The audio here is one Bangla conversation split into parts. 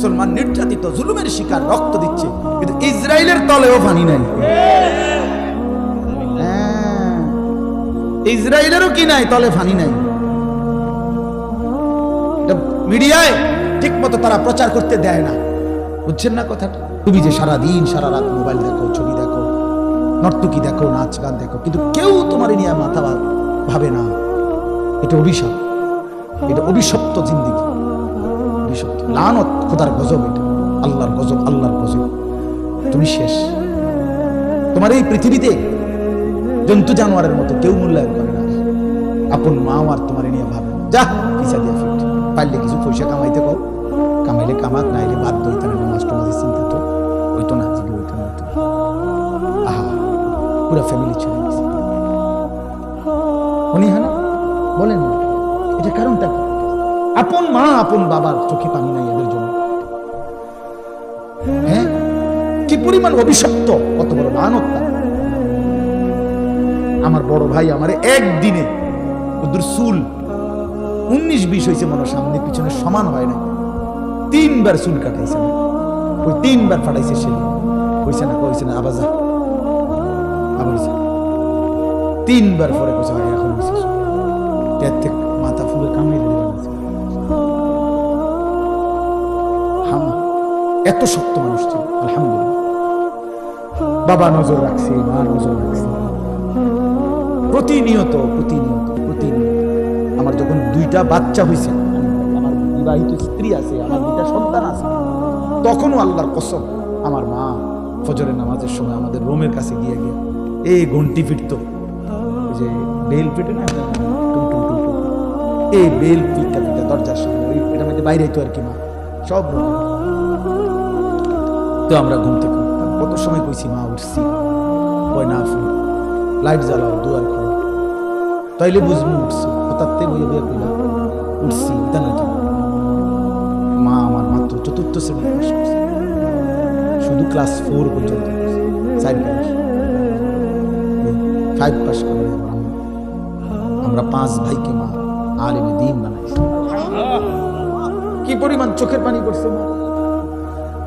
মুসলমান নির্যাতিত জুলুমের শিকার রক্ত দিচ্ছে। কিন্তু ইসরায়েলের তলেও পানি নাই। হ্যাঁ, ইসরায়েলেরও কি নাই? তলে ফানি নাই। মিডিয়ায় ঠিক মতো তারা প্রচার করতে দেয় না। বুঝছেন না কথাটা? তুমি যে সারা দিন সারা রাত মোবাইল দেখো ছবি দেখো নর্তকী দেখো নাচ গান দেখো কিন্তু কেউ তোমার নিয়ে মাথা ভাবে না। এটা অভিশাপ। এটা অভিশপ্ত জিন্দিগি। অভিশপ্ত লানত খোদার গজব এটা। আল্লাহর গজব আল্লাহর গজব। তুমি শেষ। তোমার এই পৃথিবীতে জন্তু জানোয়ারের মতো কেউ মূল্যায়ন করে না। আপন মাও আর তোমার নিয়ে ভাবে না। যা, পিছা দিয়ে ফিট পারলে কিছু পয়সা কামাইতে কর কামাইলে কামাক, নাইলে বাদ দইতে না নামাজ টামাজের চিন্তা তো ওই তো না জিগে ওইটা না। তো আহা, পুরো ফ্যামিলি ছেড়ে গেছে। আপন মা, আপন বাবার চোখে পানি নাই এদের জন্য। হ্যাঁ? কি পরিমাণ অভিশপ্ত, কত বড় মানবতা। আমার বড় ভাই আমার একদিনে উনিশ, বিশ হয়েছে মনে সামনে, পিছনে সমান হয় না তিনবার চুল কাটাইছে। ওই তিনবার ফাটাইছে সে। কইছে না কইছে না, আবার যা। আবার যা। তিনবার পরে কইছে এখন। মাথা ফুলে কামিয়ে এত শক্ত মানুষ ছিল, আলহামদুলিল্লাহ। বাবা নজর রাখছে, মা নজর রাখছে। প্রতিনিয়ত প্রতিনিয়ত প্রতিনিয়ত আমার যখন দুইটা বাচ্চা হয়েছে আমার বিবাহিত স্ত্রী আছে, আমার দুইটা সন্তান আছে, তখনও আল্লাহর কসম আমার মা ফজরের নামাজের সময় আমাদের রোমের কাছে গিয়ে গিয়ে এই ঘন্টি ফিরত। যে বেল ফিটে না। এই বেল ফিটটা দরজার সামনে এটা মধ্যে বাইরে তো আর কি মা। সব রোমে। তো আমরা ঘুম থেকে উঠতাম। কত সময় কইছি, মা, উঠছি। কয়, না লাইট জ্বালাও, দুয়ার খোলো। তাইলে বুঝব উঠছি। হঠাৎ বইয়ে বইয়ে কইলাম, উঠছি, তা তো। মা আমার মাত্র চতুর্থ শ্রেণি পাস করছে। শুধু ক্লাস ফোর পর্যন্ত চার ফাইভ পাস করে আমরা। পাঁচ ভাইকে মা, আলেমে দিন কি পরিমাণ চোখের পানি করছে মা।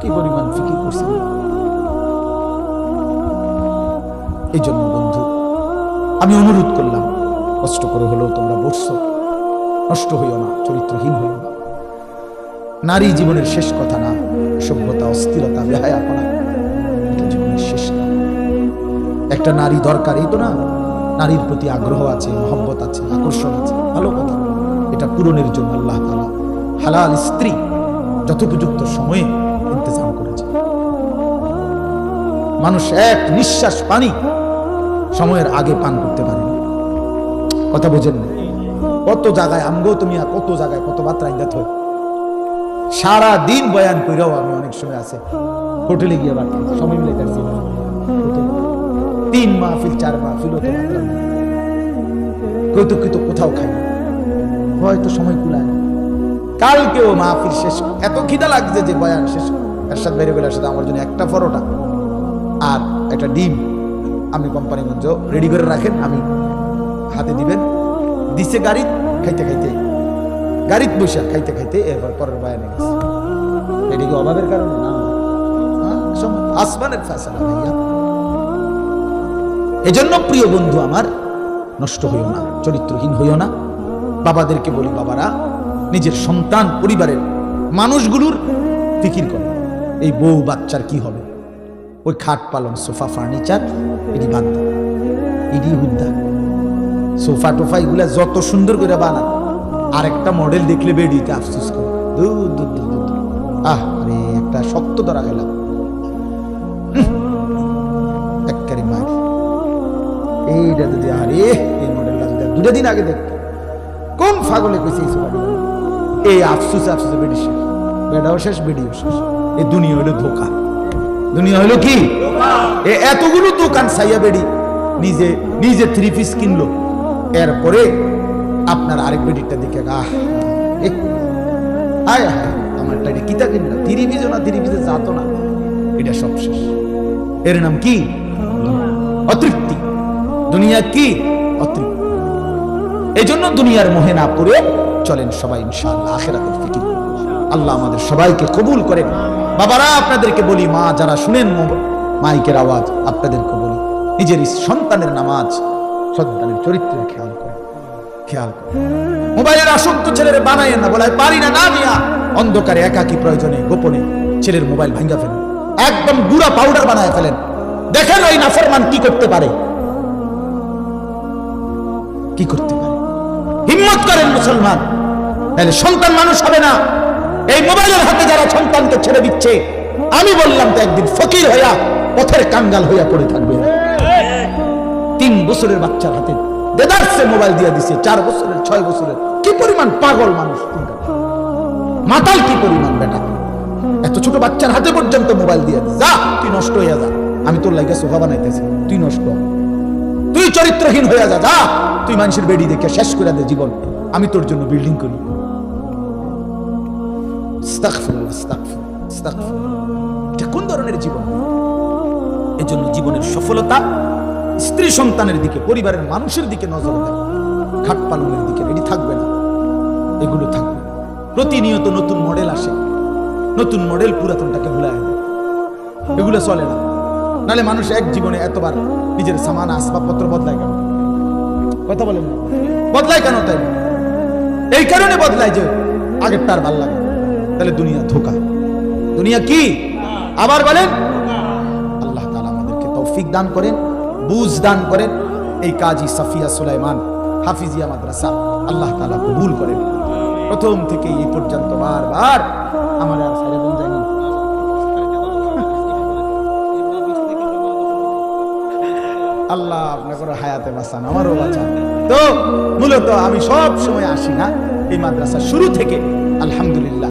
কি পরিমাণ ফিকির করছে এই জন্য বন্ধু, আমি অনুরোধ করলাম, কষ্ট করে হলেও তোমরা বসছো, নষ্ট হইও না, চরিত্রহীন হইও না। নারী জীবনের শেষ কথা না, সভ্যতা, অস্থিরতা বেহায়াপনা এটা জীবনের শেষ না। একটা নারী দরকার, এই তো না, নারীর প্রতি আগ্রহ আছে, মহব্বত আছে, আকর্ষণ আছে, ভালো কথা, এটা পূরণের জন্য আল্লাহ তালা হালাল স্ত্রী যথোপযুক্ত সময়ে ইন্তজাম করেছে মানুষ এক নিঃশ্বাস পানি সময়ের আগে পান করতে পারে। কথা বোঝেন না কত জায়গায় আমগো তুমি কত জায়গায় কত মাত্রা ইন্দাত হয় সারা দিন বয়ান কইরাও আমি অনেক সময় আছে হোটেলে গিয়ে বাড়তে সময় মিলে। হোটেলে। তিন মাহফিল, চার মাহফিল তো মাত্রা নেই। কইতো কইতো কোথাও খাই হয়তো সময় কুলায়। কালকেও মাহফিল শেষ এত খিদা লাগছে যে বয়ান শেষ এরশাদ বাইরে গেলে সাথে আমার জন্য একটা পরোটা আর একটা ডিম। আপনি কোম্পানিগঞ্জ রেডি করে রাখেন আমি হাতে দিবেন। দিছে গাড়ি খাইতে খাইতে গাড়িত বসে খাইতে খাইতে এরপর পরের বয়ানে গেছে। এটা কি অভাবের কারণে? না। হ্যাঁ, আসমানের ফ্যাসলা ভাইয়া। এজন্য প্রিয় বন্ধু আমার নষ্ট হইও না চরিত্রহীন হইও না। বাবাদেরকে বলি বাবারা নিজের সন্তান, পরিবারের মানুষগুলোর ফিকির করে। এই বউ বাচ্চার কি হবে? ওই খাট পালন সোফা, ফার্নিচার, এটি বাদ এটি হুদ্দা সোফা টোফা এগুলা যত সুন্দর করে বানান আরেকটা মডেল দেখলে বেডিতে আফসোস করে। আহ, আরে, একটা শক্ত ধরা গেলাম এইটা যদি, আরে, এই মডেলটা যদি দুটা দিন আগে দেখতো। কোন ফাগলে কইছে এই এই আফসুস আফসুসে বেডি শেষ বেডাও শেষ বেডিও শেষ। এই দুনিয়া হইল ধোকা। দুনিয়া হইল কি? এ এতগুলো দোকান সাইয়া বেডি নিজে নিজে থ্রি পিস কিনলো। এরপরে আপনার আরেক বেডিটা দেখে আহ এ, আয় আমারটা এটা কিতা কিনলা থ্রি পিসও না থ্রি পিসে যাতো না। এটা সব শেষ। এর নাম কি? অতৃপ্তি। দুনিয়া কি? অতৃপ্তি। এই জন্য দুনিয়ার মোহে না পড়ে চলেন সবাই ইনশাআল্লাহ, আখেরাতের ফিকির। আল্লাহ আমাদের সবাইকে কবুল করেন। বাবারা, আপনাদেরকে বলি, মা যারা শুনেন মাইকের আওয়াজ, আপনাদেরকে বলি, নিজের সন্তানের নামাজ, সন্তানের চরিত্রের খেয়াল করেন খেয়াল করেন। মোবাইলের আসক্ত ছেলের বানায় না বলে পারি না না মিয়া। অন্ধকারে একাকি প্রয়োজনে, গোপনে ছেলের মোবাইল ভাঙ্গা ফেলেন। একদম গুড়া পাউডার বানায় ফেলেন। দেখেন ওই নাফরমান কি করতে পারে। কি করতে পারে? হিম্মত করেন মুসলমান। তাহলে সন্তান মানুষ হবে না। এই মোবাইলের হাতে যারা সন্তানকে ছেড়ে দিচ্ছে, আমি বললাম তো একদিন ফকির হইয়া পথের কাঙ্গাল হইয়া পড়ে থাকবে। তিন বছরের বাচ্চার হাতে দেদারসে মোবাইল দিয়ে দিছে, চার বছরের, ছয় বছরের। কি পরিমাণ পাগল মানুষ মাতাল কি পরিমাণ বেটা? এত ছোট বাচ্চার হাতে পর্যন্ত মোবাইল দিয়ে। যা, তুই নষ্ট হইয়া যা। আমি তোর লাগে সোফা বানাইতেছি, তুই নষ্ট তুই চরিত্রহীন হইয়া যা যা। তুই মানুষের বেডি দেখে শেষ করে দে জীবন। আমি তোর জন্য বিল্ডিং করি। এটা কোন ধরনের জীবন? এজন্য জীবনের সফলতা স্ত্রী সন্তানের দিকে, পরিবারের মানুষের দিকে নজর দেয় খাট পালনের দিকে রেডি থাকবে না। এগুলো থাকবে প্রতিনিয়ত নতুন মডেল আসে। নতুন মডেল পুরাতনটাকে ভুলায় এগুলো চলে না। নালে মানুষ এক জীবনে এতবার নিজের সামান, আসবাবপত্র বদলায় কেন? কথা বলেন বদলায় কেন তাই? এই কারণে বদলায় যে আগের তার ভালো লাগে তাহলে দুনিয়া ধোকা। দুনিয়া কি? আবার বলেন, আল্লাহ তাআলা আমাদেরকে তৌফিক দান করেন, বুঝ দান করেন। এই কাজী সাফিয়া সুলাইমান, হাফিজিয়া মাদ্রাসা, আল্লাহ তাআলা কবুল করেন। প্রথম থেকে এই পর্যন্ত বারবার আমার আর সাইরে বোন যায়নি। আল্লাহ আপনাকে হায়াতে বাঁচান, আমারও বাঁচান। তো, মূলত আমি সব সময় আসি না, এই মাদ্রাসা শুরু থেকে, আলহামদুলিল্লাহ।